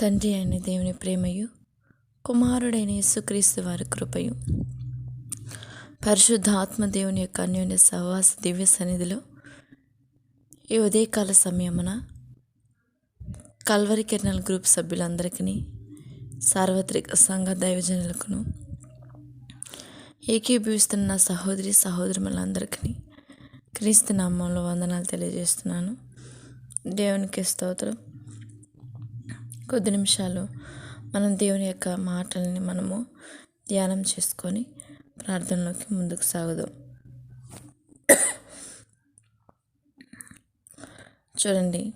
తండ్రి అయిన దేవుని ప్రేమయు కుమారుడైన యేసుక్రీస్తు వారి కృపయు. పరిశుద్ధ ఆత్మ దేవుని యొక్క అన్యోన్య సహవాస దివ్య సన్నిధిలో ఈ ఉదయకాల సమయమున కల్వరి కిరణాల గ్రూప్ సభ్యులందరికీ సార్వత్రిక సంఘ దైవజనులకును ఏకీభవిస్తున్న సహోదరి సహోదరులందరికీ క్రీస్తు నామంలో వందనాలు తెలియజేస్తున్నాను. దేవునికి స్తోత్రం. కొద్ది నిమిషాలు మనం దేవుని యొక్క మాటల్ని మనము ధ్యానం చేసుకొని ప్రార్థనలోకి ముందుకు సాగుదాం. చూడండి.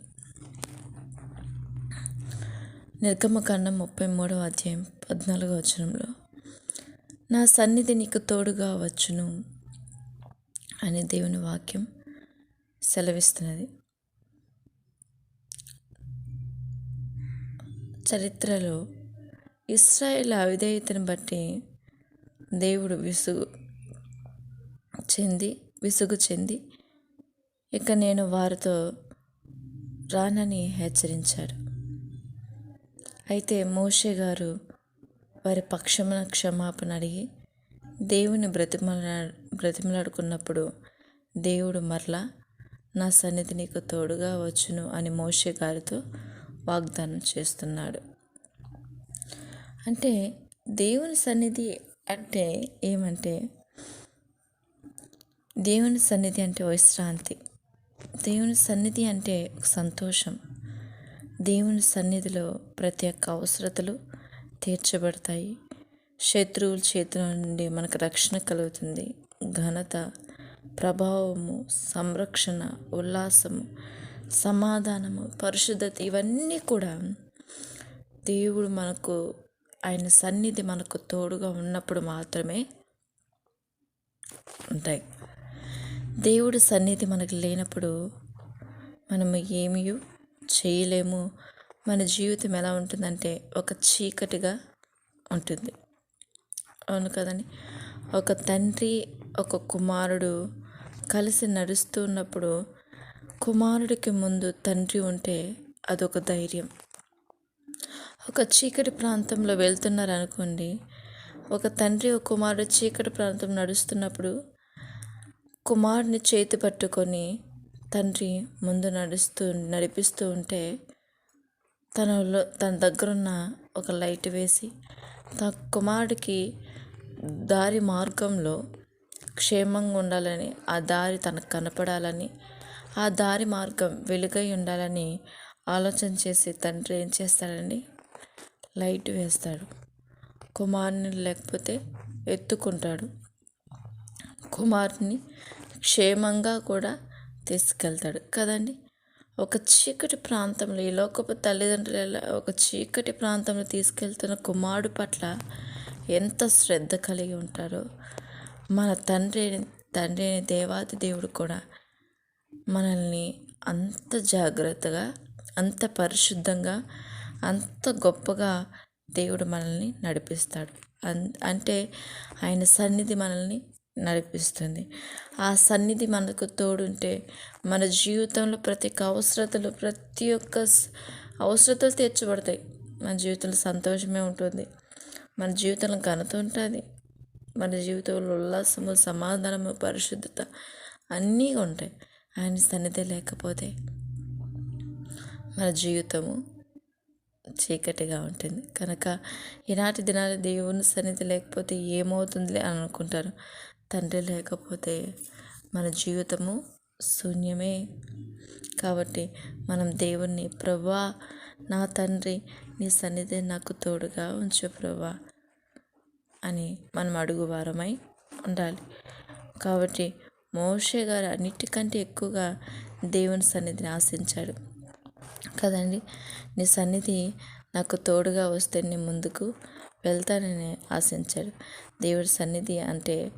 నిర్గమకాండం ముప్పై మూడవ అధ్యాయం పద్నాలుగో వచనంలో నా సన్నిధి నీకు తోడుగా వచ్చును అనే దేవుని వాక్యం సెలవిస్తున్నది. చరిత్రలో ఇస్రాయేల్ అవిధేయతను బట్టి దేవుడు విసుగు చెంది విసుగు చెంది ఇక నేను వారితో రానని హెచ్చరించాడు. అయితే మోషే గారు వారి పక్షమున క్షమాపణ అడిగి దేవుని బ్రతిమలా బ్రతిమలాడుకున్నప్పుడు దేవుడు మరలా నా సన్నిధి నీకు తోడుగా వచ్చును అని మోషే గారితో వాగ్దానం చేస్తున్నాడు. అంటే దేవుని సన్నిధి అంటే ఏమంటే దేవుని సన్నిధి అంటే విశ్రాంతి. దేవుని సన్నిధి అంటే సంతోషం. దేవుని సన్నిధిలో ప్రతి ఒక్క అవసరతలు తీర్చబడతాయి. శత్రువుల చేతుల నుండి మనకు రక్షణ కలుగుతుంది. ఘనత ప్రభావము సంరక్షణ ఉల్లాసము సమాధానము పరిశుద్ధత ఇవన్నీ కూడా దేవుడు మనకు ఆయన సన్నిధి మనకు తోడుగా ఉన్నప్పుడు మాత్రమే ఉంటాయి. దేవుడు సన్నిధి మనకు లేనప్పుడు మనము ఏమీ చేయలేము. మన జీవితం ఎలా ఉంటుందంటే ఒక చీకటిగా ఉంటుంది. అవును కదండి? ఒక తండ్రి ఒక కుమారుడు కలిసి నడుస్తూ ఉన్నప్పుడు కుమారుడికి ముందు తండ్రి ఉంటే అదొక ధైర్యం. ఒక చీకటి ప్రాంతంలో వెళ్తున్నారు అనుకోండి ఒక తండ్రి ఒక కుమారుడు చీకటి ప్రాంతం నడుస్తున్నప్పుడు కుమారుని చేతి పట్టుకొని తండ్రి ముందు నడుస్తూ నడిపిస్తూ ఉంటే తనలో తన దగ్గరున్న ఒక లైట్ వేసి తన కుమారుడికి దారి మార్గంలో క్షేమంగా ఉండాలని ఆ దారి తనకు కనపడాలని ఆ దారి మార్గం వెలుగై ఉండాలని ఆలోచన చేసి తండ్రి ఏం చేస్తాడండి? లైట్ వేస్తాడు. కుమారుని లేకపోతే ఎత్తుకుంటాడు. కుమారుని క్షేమంగా కూడా తీసుకెళ్తాడు కదండి? ఒక చీకటి ప్రాంతంలో ఈ లోకపు తల్లిదండ్రుల ఒక చీకటి ప్రాంతంలో తీసుకెళ్తున్న కుమారుడు పట్ల ఎంత శ్రద్ధ కలిగి ఉంటారో మన తండ్రి తండ్రి దేవాది దేవుడు కూడా మనల్ని అంత జాగ్రత్తగా అంత పరిశుద్ధంగా అంత గొప్పగా దేవుడు మనల్ని నడిపిస్తాడు. అన్ అంటే ఆయన సన్నిధి మనల్ని నడిపిస్తుంది. ఆ సన్నిధి మనకు తోడుంటే మన జీవితంలో ప్రతి ఒక్క అవసరతలు ప్రతి ఒక్క అవసరతలు తీర్చబడతాయి. మన జీవితంలో సంతోషమే ఉంటుంది. మన జీవితంలో ఘనత ఉంటుంది. మన జీవితంలో ఉల్లాసము సమాధానము పరిశుద్ధత అన్నీ ఉంటాయి. ఆయన సన్నిధి లేకపోతే మన జీవితము చీకటిగా ఉంటుంది. కనుక ఈనాటి దినాలు దేవుని సన్నిధి లేకపోతే ఏమవుతుందిలే అని అనుకుంటారు. తండ్రి లేకపోతే మన జీవితము శూన్యమే. కాబట్టి మనం దేవుణ్ణి ప్రభా నా తండ్రి నీ సన్నిధి నాకు తోడుగా ఉంచు ప్రభా అని మనం అడుగువారమై ఉండాలి. కాబట్టి మోషే గారు అన్నిటికంటే ఎక్కువగా దేవుని సన్నిధిని ఆశించాడు. కదండి? నీ సన్నిధి నాకు తోడుగా వస్తే నీ ముందుకు వెళ్తానని ఆశించాడు. దేవుడి సన్నిధి అంటే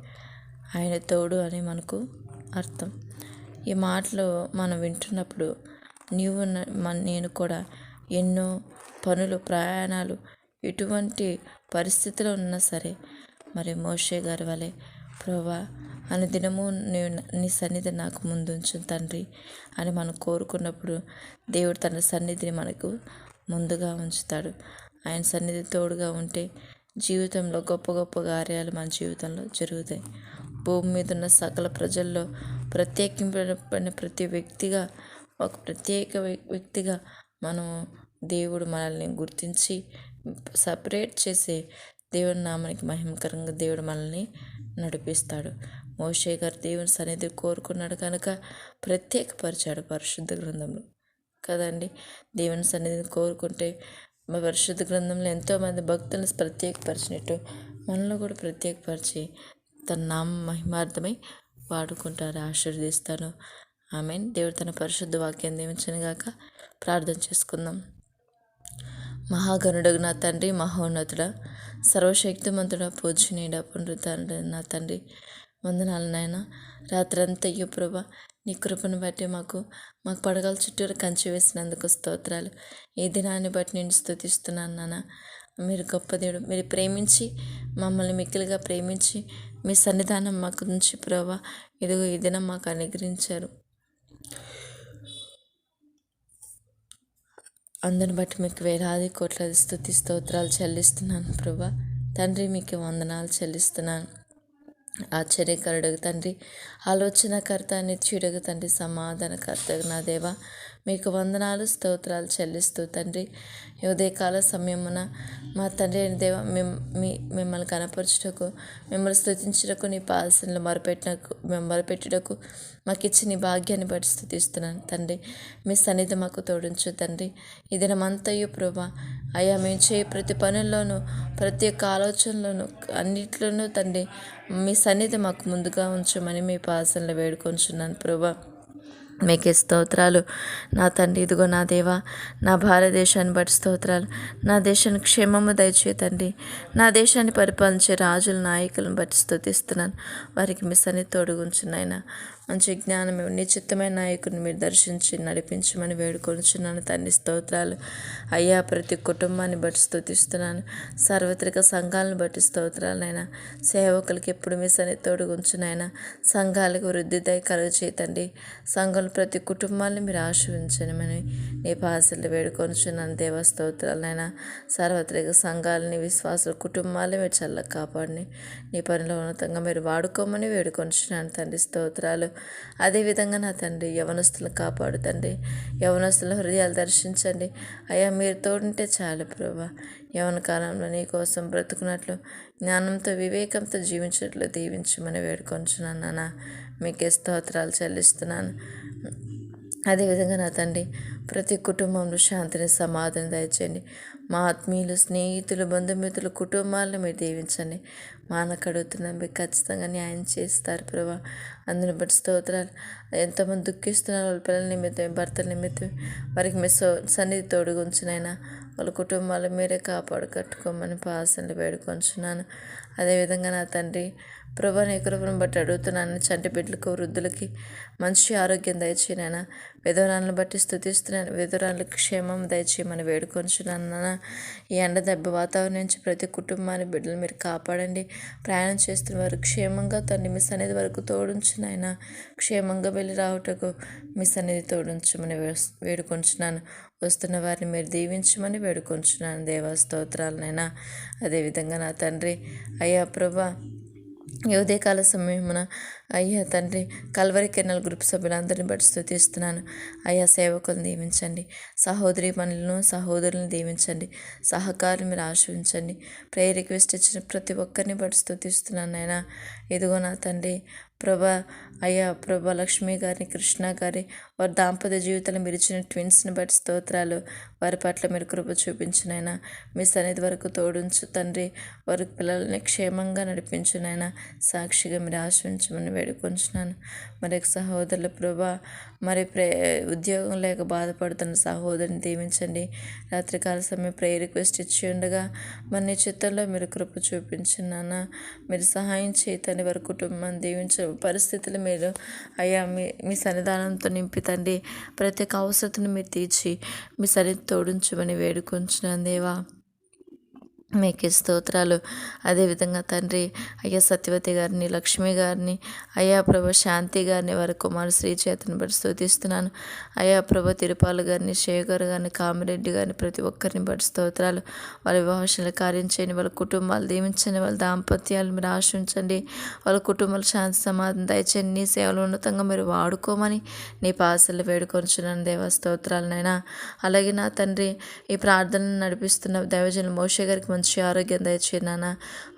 ఆయన తోడు అని మనకు అర్థం. ఈ మాటలు మనం వింటున్నప్పుడు నీవు నేను కూడా ఎన్నో పనులు ప్రయాణాలు ఎటువంటి పరిస్థితిలో ఉన్నా సరే మరి మోషే గారి వలె ప్రభా దినము నేను నీ సన్నిధి నాకు ముందుంచు తండ్రి అని మనం కోరుకున్నప్పుడు దేవుడు తన సన్నిధిని మనకు ముందుగా ఉంచుతాడు. ఆయన సన్నిధి తోడుగా ఉంటే జీవితంలో గొప్ప గొప్ప కార్యాలు మన జీవితంలో జరుగుతాయి. భూమి మీద ఉన్న సకల ప్రజల్లో ప్రత్యేకింపబడిన ప్రతి వ్యక్తిగా ఒక ప్రత్యేక వ్యక్తిగా మనం దేవుడు మనల్ని గుర్తించి సపరేట్ చేసే దేవుడి నామానికి మహిమకరంగా దేవుడు మనల్ని నడిపిస్తాడు. మోషే గారు దేవుని సన్నిధి కోరుకున్నాడు కనుక ప్రత్యేకపరిచాడు పరిశుద్ధ గ్రంథంలో. కదండి? దేవుని సన్నిధిని కోరుకుంటే మా పరిశుద్ధ గ్రంథంలో ఎంతోమంది భక్తులను ప్రత్యేకపరిచినట్టు మనలో కూడా ప్రత్యేకపరిచి తన నామ మహిమార్థమై వాడుకుంటారు ఆశీర్వదిస్తాను ఆమె దేవుడు తన పరిశుద్ధ వాక్యం దీవించను గాక ప్రార్థన చేసుకుందాం. మహాగణుడు నా తండ్రి మహోన్నతుడ సర్వశక్తిమంతుడ పూజనీయుడ పునరుద్ధరణ నా తండ్రి వందనాలు నాయన. రాత్రంతయ్యో ప్రభా నీ కృపను బట్టి మాకు మాకు పడగల చుట్టూరు కంచి వేసినందుకు స్తోత్రాలు. ఈ దినాన్ని బట్టి నేను స్థుతిస్తున్నాను నాన్న మీరు గొప్ప దేవుడు మీరు ప్రేమించి మమ్మల్ని మిక్కిలిగా ప్రేమించి మీ సన్నిధానం మాకు నుంచి ప్రభా ఇదిగో ఈ దినం మాకు అనుగ్రహించారు. అందుని బట్టి మీకు వేలాది కోట్లాది స్థుతి స్తోత్రాలు చెల్లిస్తున్నాను ప్రభా. తండ్రి మీకు వందనాలు చెల్లిస్తున్నాను. ఆశ్చర్యకరుడుగు తండ్రి ఆలోచనకర్త నిత్యుడుగు తండ్రి సమాధానకర్త నా దేవ మీకు వందనాలు స్తోత్రాలు చెల్లిస్తూ తండ్రి. ఉదయకాల సమయమున మా తండ్రి అయిన దేవ మిమ్ మీ మిమ్మల్ని కనపరచుటకు మిమ్మల్ని స్థుతించుటకు నీ పాలసనలు మొరపెట్టినకు మేము మరపెట్టుటకు మాకు ఇచ్చిన నీ భాగ్యాన్ని బట్టి స్థుతిస్తున్నాను తండ్రి. మీ సన్నిధి మాకు తోడించు తండ్రి. ఇది దినమంతయు ప్రభా అయ్యా మేము చేయ ప్రతి పనుల్లోనూ ప్రతి ఒక్క ఆలోచనలోనూ అన్నిట్లోనూ తండ్రి మీ సన్నిధి మాకు ముందుగా ఉంచమని మీ పాసనలు వేడుకొంచున్నాను ప్రభా. మీకే స్తోత్రాలు. నా తండ్రి ఇదిగో నా దేవా నా భారతదేశాన్ని బట్టి స్తోత్రాలు. నా దేశాన్ని క్షేమము దయచే తండ్రి. నా దేశాన్ని పరిపాలించే రాజుల నాయకులను బట్టి స్తుతిస్తున్నాను. వారికి మీ సన్ని తోడుగుంచున్నాయన మంచి జ్ఞానం నిశ్చితమైన నాయకుడిని మీరు దర్శించి నడిపించమని వేడుకొనిచున్నాను. తండ్రి స్తోత్రాలు. అయ్యా ప్రతి కుటుంబాన్ని బట్టి స్థుతిస్తున్నాను సార్వత్రిక సంఘాలను బట్టి స్తోత్రాలనైనా సేవకులకి ఎప్పుడు మీ సన్ని తోడుగుంచునైనా సంఘాలకు వృద్ధి దయ కలుగు చేతండి సంఘంలో ప్రతి కుటుంబాన్ని మీరు ఆశ్రయించనమని నీ పాసలు వేడుకొనిచున్నాను. దేవ స్తోత్రాలనైనా సార్వత్రిక సంఘాలని విశ్వాసుల కుటుంబాలు మీరు చల్లగా కాపాడిని నీ పనిలో ఉన్నతంగా మీరు వాడుకోమని వేడుకొనిచున్నాను. తండ్రి స్తోత్రాలు. అదేవిధంగా నా తండ్రి యవనస్తులను కాపాడు తండ్రి యవనస్తుల హృదయాలు దర్శించండి. అయ్యా మీరు తోడుంటే చాలు ప్రభా. యవన కాలంలో నీ కోసం బ్రతుకున్నట్లు జ్ఞానంతో వివేకంతో జీవించినట్లు దీవించమని వేడుకొంచున్నాను నాన్న. మీకే స్తోత్రాలు చెల్లిస్తున్నాను. అదేవిధంగా నా తండ్రి ప్రతి కుటుంబంలో శాంతిని సమాధానం దయచేయండి. మా ఆత్మీయులు స్నేహితులు బంధుమిత్రులు కుటుంబాలను మీరు దీవించండి. మానకు అడుగుతున్నాం మీరు ఖచ్చితంగా న్యాయం చేస్తారు ప్రభా. అందుని బట్టి స్తోత్రాలు. ఎంతమంది దుఃఖిస్తున్నారు వాళ్ళ పిల్లల నిమిత్తం భర్తల నిమిత్తం వారికి మీ సో సన్నిధి తోడుగుంచినైనా వాళ్ళ కుటుంబాలు మీరే కాపాడు కట్టుకోమని పాసనలు వేడుకొంచున్నాను. అదేవిధంగా నా తండ్రి ప్రభా నీ కృపను బట్టి అడుగుతున్నాను. చంటి బిడ్డలకు వృద్ధులకి మంచి ఆరోగ్యం దయచేయనైనా విధవరాలను బట్టి స్థుతిస్తున్నాను. విధవరాలకు క్షేమం దయచేయమని వేడుకొంచున్నాను నాన్న. ఈ ఎండ దెబ్బ వాతావరణం నుంచి ప్రతి కుటుంబాన్ని బిడ్డలు మీరు కాపాడండి. ప్రయాణం చేస్తున్న వారు క్షేమంగా తండ్రి మిస్ అనేది వరకు తోడుంచునైనా క్షేమంగా వెళ్ళి రావటకు మిస్ అనేది తోడుంచమని వేడుకొంచున్నాను. వస్తున్న వారిని మీరు దీవించమని వేడుకొంచున్నాను. దేవా స్తోత్రాలనైనా. అదేవిధంగా నా తండ్రి అయ్యా ప్రభా ఈ ఉదయకాల సమయమున అయ్యా తండ్రి కల్వరి కెన్నల్ గ్రూప్ సభ్యులందరిని బట్టి స్థుతిస్తున్నాను. అయ్యా సేవకులను దీవించండి సహోదరి పనులను సహోదరులను దీవించండి సహకారులు మీరు ఆశ్రయించండి. ప్రేయర్ రిక్వెస్ట్ ఇచ్చిన ప్రతి ఒక్కరిని బట్టి స్థుతిస్తున్నాను నాయన. ఇదిగో నా తండ్రి ప్రభా అయ్యా ప్రభా లక్ష్మి గారిని కృష్ణ గారి వారి దాంపత్య జీవితంలో మిరిచిన ట్విన్స్ని బట్టి స్తోత్రాలు. వారి పట్ల మీరు కృప చూపించినైనా మీ సన్నిధి వరకు తోడుంచు తండ్రి. వారి పిల్లల్ని క్షేమంగా నడిపించునైనా సాక్షిగా మీరు ఆశ్రయించమని వేడుకొంచున్నాను. మరి సహోదరుల ప్రభా మరి ప్రే ఉద్యోగం లేక బాధపడుతున్న సహోదరిని దీవించండి. రాత్రికాల సమయం ప్రే రిక్వెస్ట్ ఇచ్చి ఉండగా మరి నీ చిత్తంలో మీరు కృప చూపించున్నానా మీరు సహాయం చేయతండి వారి కుటుంబాన్ని దీవించ పరిస్థితులు మీరు అయ్యా మీ మీ సన్నిధానంతో నింపి తండ్రి. ప్రతి ఒక్క అవసరతను మీరు తీర్చి మీ సరి తోడించమని వేడుకొంచున్నాను దేవా. మీకే స్తోత్రాలు. అదేవిధంగా తండ్రి అయ్యా సత్యవతి గారిని లక్ష్మి గారిని అయ్యా ప్రభ శాంతి గారిని వారి కుమారు శ్రీ చేతను బట్టి స్తోతిస్తున్నాను. అయ్యా ప్రభ తిరుపాలు గారిని శేఖర్ గారిని కామిరెడ్డి గారిని ప్రతి ఒక్కరిని బట్టి స్తోత్రాలు. వాళ్ళ వివాహాల కార్యం చేయని వాళ్ళ కుటుంబాలు దీవించండి. వాళ్ళ దాంపత్యాలు మీరు ఆశించండి. వాళ్ళ కుటుంబాలు శాంతి సమాధానం దయచేయండి. నీ సేవలు ఉన్నతంగా మీరు వాడుకోమని నీ పాసలు వేడుకొంచున్నాను దేవ స్తోత్రాలనైనా అలాగే నా తండ్రి ఈ ప్రార్థనను నడిపిస్తున్న దైవజనులు మోషే గారికి మంచి ఆరోగ్యం దయచేయండి నాన్న.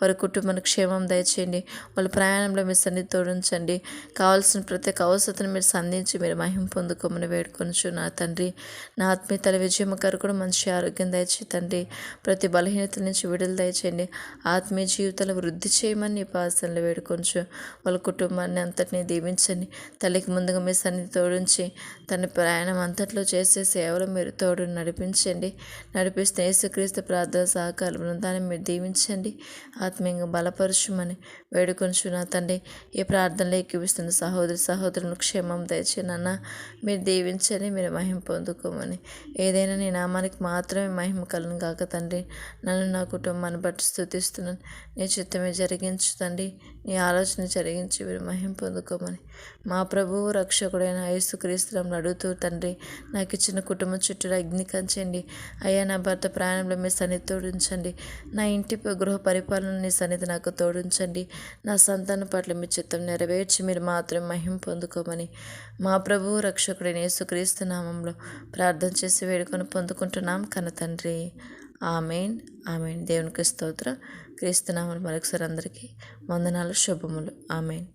వారి కుటుంబానికి క్షేమం దయచేయండి. వాళ్ళ ప్రయాణంలో మీరు సన్నిధి తోడించండి కావాల్సిన ప్రతి ఒక్క అవసరతను మీరు సంధించి మీరు మహిం పొందుకోమని వేడుకొనచ్చు నా తండ్రి నా ఆత్మీయతల విజయమ్మ గారు కూడా మంచి ఆరోగ్యం దయచేయి తండ్రి. ప్రతి బలహీనత నుంచి విడుదల దయచేయండి. ఆత్మీయ జీవితాలు వృద్ధి చేయమని నీ పాసనలు వేడుకొనచ్చు వాళ్ళ కుటుంబాన్ని అంతటినీ దీవించండి. తల్లికి ముందుగా మీ సన్నిధి తోడించి తన ప్రయాణం అంతట్లో చేసే సేవలు మీరు తోడు నడిపించండి. నడిపిస్తే యేసుక్రీస్తు ప్రార్థన సహకారం బృందాన్ని మీరు దీవించండి. ఆత్మీయంగా బలపరచమని వేడుకొని నా తండ్రి ఈ ప్రార్థనలో ఎక్కిపిస్తున్న సహోదరి సహోదరులను క్షేమం దయచేనన్న మీరు దీవించని మీరు మహిమ పొందుకోమని. ఏదైనా నీ నామానికి మాత్రమే మహిమ కలను కాక తండ్రి. నన్ను నా కుటుంబాన్ని బట్టి స్థుతిస్తున్నాను. నీ చిత్తమే జరిగించు తండ్రి. నీ ఆలోచన జరిగించి మీరు మహిమ పొందుకోమని. మా ప్రభువు రక్షకుడైన యేసుక్రీస్తులను అడుగుతూ తండ్రి నాకు ఇచ్చిన కుటుంబం చుట్టూ అగ్ని కంచండి. అయ్యా నా భర్త ప్రయాణంలో మీ సన్నిధి తోడించండి. నా ఇంటి గృహ పరిపాలన నీ సన్నిధి నాకు తోడించండి. నా సంతానం పట్ల మీ చిత్తం నెరవేర్చి మీరు మాత్రం మహిం పొందుకోమని మా ప్రభువు రక్షకుడైన యేసుక్రీస్తు నామంలో ప్రార్థన చేసి వేడుకొని పొందుకుంటున్నాం. కన తండ్రి. ఆమెన్. ఆమెన్. దేవునికి స్తోత్రం. క్రీస్తునామలు మరొకసారి అందరికీ వందనాలు శుభములు. ఆమెన్.